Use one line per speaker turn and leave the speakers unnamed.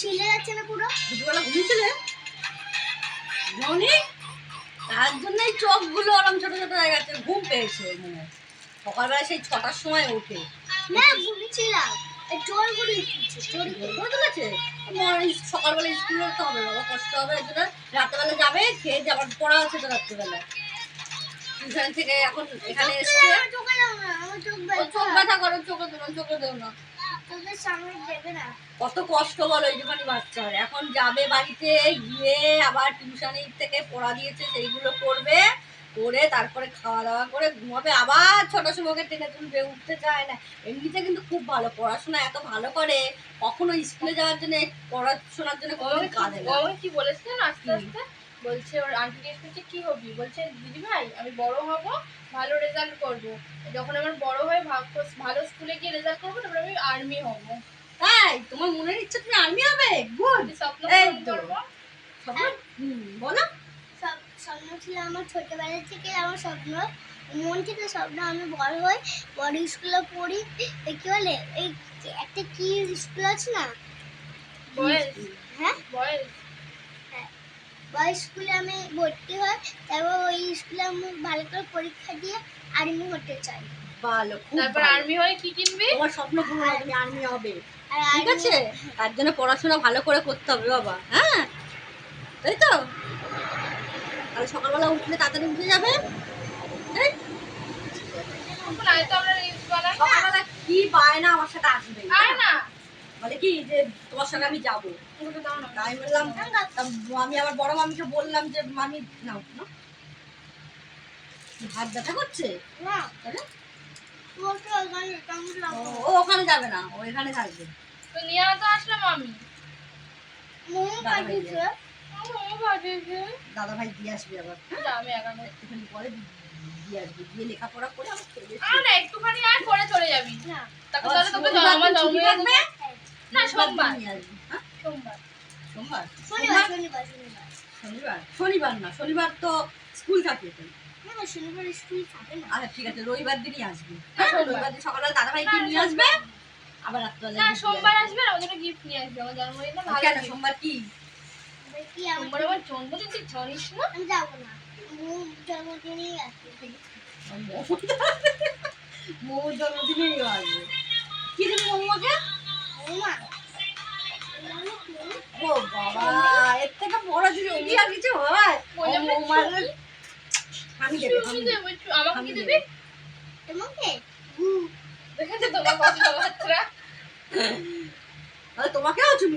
ছিলে যাচ্ছে না পুরো?
দুপুরবেলা ঘুমিয়েছিলে? ঘুমনি তার জন্যই চোখগুলো ওরম ছোট ছোট হয়ে গেছে ঘুম পেয়েছে মনে। সকালবেলা সেই ছটার সময় ওঠে।
না ঘুমিয়েছিলাম। জোর করে জোর করে।
তুলেছে? সকালবেলা স্কুলে যেতে হবে বাবা কষ্ট হবে রাত্রেবেলা যাবে খেয়ে যাবার পড়া আছে তো রাত্রেবেলা। টিউশন থেকে এখন এখানে এসছে।
চোখে ব্যথা।
করো চোখে দেবো চোখে দেবো না।
চোখের সামনে দেবে না।
কত কষ্ট বলো এইটুখানি বাচ্চার এখন যাবে বাড়িতে গিয়ে আবার টিউশনি থেকে পড়া দিয়েছে সেইগুলো করবে করে তারপরে খাওয়া দাওয়া করে ঘুমাবে। আবার ছোট সময়কে টেনে তুলবে উঠতে চায় না। এমনিতে কিন্তু খুব ভালো পড়াশোনা এত ভালো করে কখনো স্কুলে যাওয়ার জন্য পড়াশোনার জন্য কখনো
আমাকে
কাঁদে
ও
না।
আমাকে কি বলেছে না আস্তে আস্তে? বলছে ওর আন্টি জিজ্ঞেস করছে কি হবি? বলছে দিদি ভাই আমি বড় হব ভালো রেজাল্ট করব। যখন আমার বড় হয়ে ভাগ- ভালো স্কুলে গিয়ে রেজাল্ট করব তারপর আমি আর্মি হব।
তাই? তোমার মনের ইচ্ছা তুমি আর্মি হবে? গুড
স্বপ্ন করব।
বলো।
স্বপ্ন ছিল আমার ছোটবেলা থেকে আমার স্বপ্ন। মন থেকে স্বপ্ন আমি বড় হই বড় স্কুলে পড়ি। এই কি বলে? এই একটা কি স্কুল আছে না? হ্যাঁ?
বয়েস।
বড় স্কুলে আমি ভর্তি হই তারপর ওই স্কুলে আমি ভালো করে পরীক্ষা দিয়ে আর্মি হতে চাই।
ভালো
তারপর আর্মি হয়ে কি কিনবি?
তোমার স্বপ্ন পূরণ হবে তুমি আর্মি হবে। ঠিক আছে? তার জন্য পড়াশোনা ভালো করে করতে হবে বাবা। হ্যাঁ? তাই তো। তাহলে সকালবেলা উঠলে তাড়াতাড়ি উঠে যাবে। সকালবেলা কি বায়না আমার সাথে আসবে।
আয় না।
বলে কি যে তোমার সঙ্গে আমি যাব?
ওটা দাও না।
তাই বললাম আমি আবার বড় মামিকে বললাম যে মামি নাও হাত ব্যথা করছে? ও ওখানে যাবে না ও এখানে থাকবে।
তো নিয়ে তো আসলাম আমি
দাদা ভাই দিয়ে। আসবে আবার।
আমি একা
একটুখানি পরে দিয়ে আসবে। দিয়ে লেখাপড়া করে আমার খেয়ে
আর পরে চলে যাবি।
না।
তাহলে তোকে না সোমবার।
হ্যাঁ?
সোমবার।
সোমবার?
শনিবার। শনিবার শনিবার।
শনিবার? শনিবার না শনিবার তো স্কুল থাকে তো
না না, শনিবার স্কুল থাকে না।
আচ্ছা ঠিক আছে রবিবার দিনই আসবি। রবিবার দিন সকালবেলা দাদা নিয়ে আসবে আবার রাত্রেবেলা
না সোমবার
আসবে।
আসবে আর আমাদের গিফট নিয়ে আসবে আমার জন্মদিন না ভালো
কেন সোমবার কি
দেখি আমার
সোমবার আমার জন্মদিন তুই জানিস না?
আমি যাব না। জন্মদিনই
আসবে। কি দেবে মোমোকে? মানে আমি দেবে আমি
দেবো। একটু, আমাকে
আমি
কি দেবে।
তোমাকে?
দেখেছ তোমার কথাবার্তা
তাহলে তোমাকেও চুমি